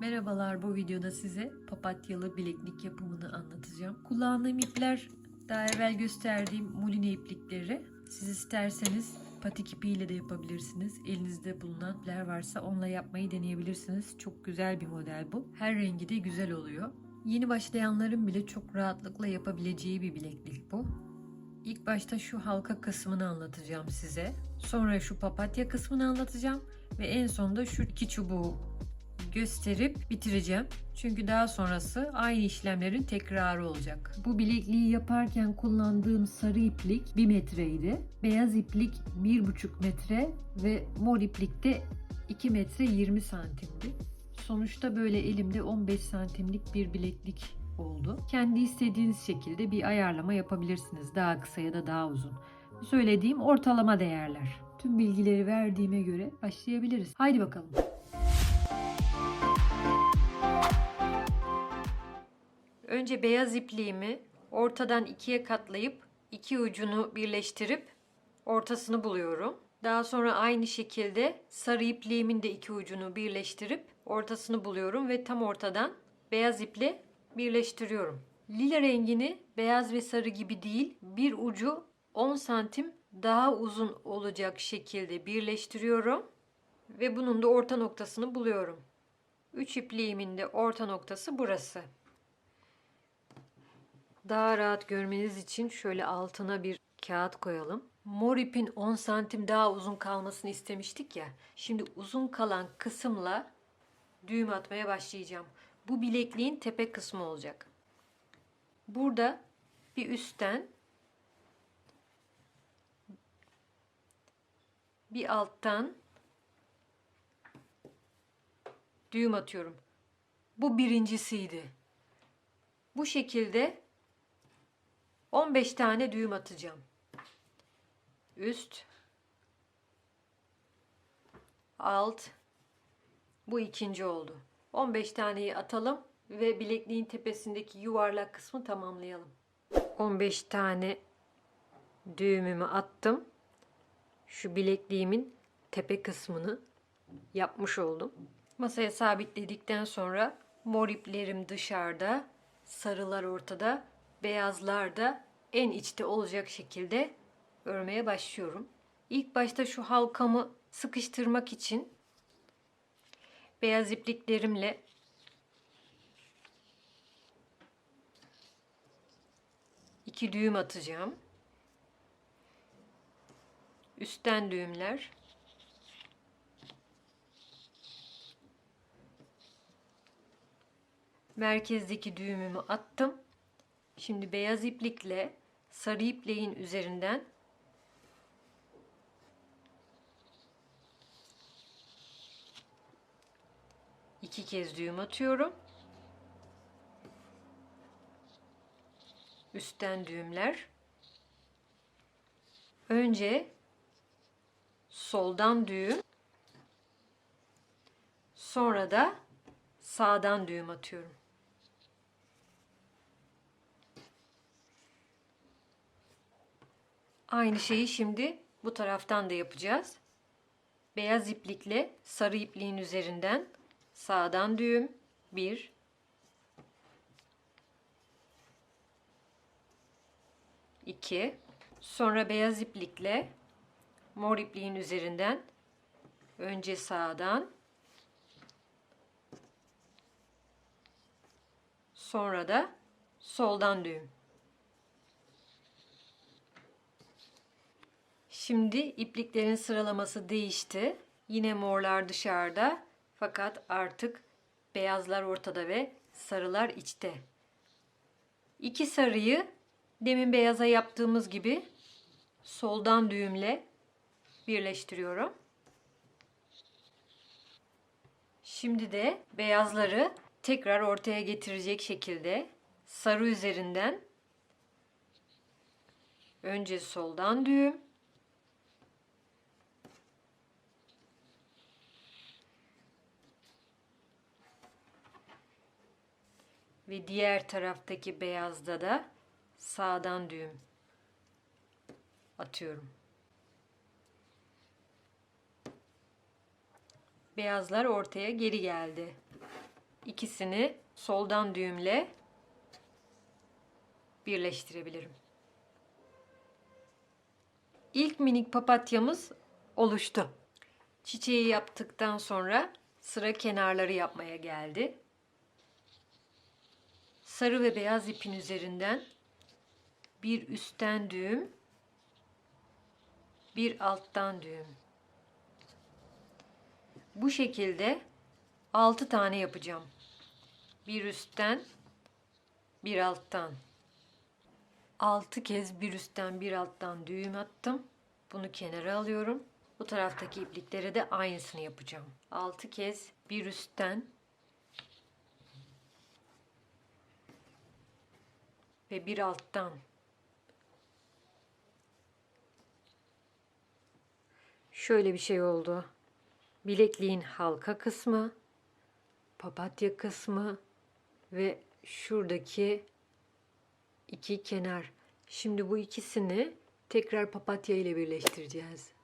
Merhabalar bu videoda size papatyalı bileklik yapımını anlatacağım. Kullandığım ipler daha evvel gösterdiğim muline iplikleri. Siz isterseniz patik ipiyle de yapabilirsiniz. Elinizde bulunan ipler varsa onunla yapmayı deneyebilirsiniz. Çok güzel bir model bu. Her rengi de güzel oluyor. Yeni başlayanların bile çok rahatlıkla yapabileceği bir bileklik bu. İlk başta şu halka kısmını anlatacağım size. Sonra şu papatya kısmını anlatacağım. Ve en sonunda şu iki çubuğu gösterip bitireceğim. Çünkü daha sonrası aynı işlemlerin tekrarı olacak. Bu bilekliği yaparken kullandığım sarı iplik 1 metreydi. Beyaz iplik 1,5 metre ve mor iplik de 2 metre 20 santimdi. Sonuçta böyle elimde 15 santimlik bir bileklik oldu. Kendi istediğiniz şekilde bir ayarlama yapabilirsiniz. Daha kısa ya da daha uzun. Söylediğim ortalama değerler. Tüm bilgileri verdiğime göre başlayabiliriz. Haydi bakalım. Önce beyaz ipliğimi ortadan ikiye katlayıp iki ucunu birleştirip ortasını buluyorum. Daha sonra aynı şekilde sarı ipliğimin de iki ucunu birleştirip ortasını buluyorum ve tam ortadan beyaz iple birleştiriyorum. Lila rengini beyaz ve sarı gibi değil bir ucu 10 santim daha uzun olacak şekilde birleştiriyorum ve bunun da orta noktasını buluyorum. 3 ipliğimin de orta noktası burası. Daha rahat görmeniz için şöyle altına bir kağıt koyalım. Mor ipin 10 santim daha uzun kalmasını istemiştik ya. Şimdi uzun kalan kısımla düğüm atmaya başlayacağım. Bu bilekliğin tepe kısmı olacak. Burada bir üstten bir alttan düğüm atıyorum. Bu birincisiydi. Bu şekilde 15 tane düğüm atacağım. Üst, alt, bu ikinci oldu. 15 taneyi atalım ve bilekliğin tepesindeki yuvarlak kısmı tamamlayalım. 15 tane düğümümü attım. Şu bilekliğimin tepe kısmını yapmış oldum. Masaya sabitledikten sonra mor iplerim dışarıda, sarılar ortada, beyazlar da en içte olacak şekilde örmeye başlıyorum. İlk başta şu halkamı sıkıştırmak için beyaz ipliklerimle iki düğüm atacağım. Üstten düğümler. Merkezdeki düğümümü attım. Şimdi beyaz iplikle sarı ipliğin üzerinden iki kez düğüm atıyorum. Üstten düğümler. Önce soldan düğüm. Sonra da sağdan düğüm atıyorum. Aynı şeyi şimdi bu taraftan da yapacağız. Beyaz iplikle sarı ipliğin üzerinden sağdan düğüm. 1 2 sonra beyaz iplikle mor ipliğin üzerinden önce sağdan sonra da soldan düğüm Şimdi ipliklerin sıralaması değişti. Yine morlar dışarıda fakat artık beyazlar ortada ve sarılar içte. İki sarıyı demin beyaza yaptığımız gibi soldan düğümle birleştiriyorum. Şimdi de beyazları tekrar ortaya getirecek şekilde sarı üzerinden önce soldan düğüm ve diğer taraftaki beyazda da sağdan düğüm atıyorum. Beyazlar ortaya geri geldi. ikisini soldan düğümle birleştirebilirim. İlk minik papatyamız oluştu. Çiçeği yaptıktan sonra sıra kenarları yapmaya geldi. Sarı ve beyaz ipin üzerinden bir üstten düğüm, bir alttan düğüm. Bu şekilde 6 tane yapacağım. Bir üstten, bir alttan. 6 kez bir üstten, bir alttan düğüm attım. Bunu kenara alıyorum. Bu taraftaki ipliklere de aynısını yapacağım. 6 kez bir üstten ve bir alttan. Şöyle bir şey oldu. Bilekliğin halka kısmı, papatya kısmı ve şuradaki iki kenar. Şimdi bu ikisini tekrar papatya ile birleştireceğiz.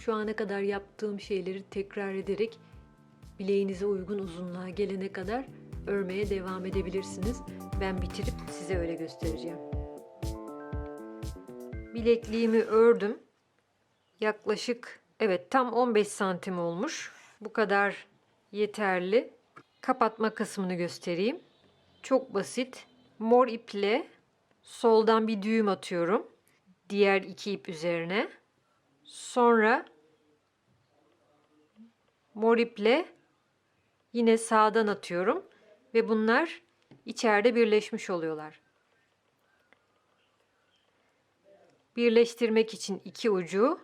Şu ana kadar yaptığım şeyleri tekrar ederek bileğinize uygun uzunluğa gelene kadar örmeye devam edebilirsiniz. Ben bitirip size öyle göstereceğim. Bilekliğimi ördüm. Yaklaşık evet tam 15 santim olmuş. Bu kadar yeterli. Kapatma kısmını göstereyim. Çok basit. Mor iple soldan bir düğüm atıyorum. Diğer iki ip üzerine. Sonra mor iple yine sağdan atıyorum ve bunlar içeride birleşmiş oluyorlar. Birleştirmek için iki ucu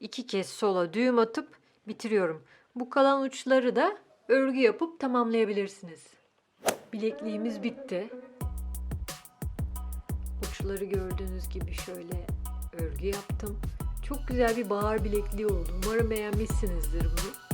iki kez sola düğüm atıp bitiriyorum. Bu kalan uçları da örgü yapıp tamamlayabilirsiniz. Bilekliğimiz bitti. Uçları gördüğünüz gibi şöyle örgü yaptım. Çok güzel bir bahar bilekliği oldu. Umarım beğenmişsinizdir bunu.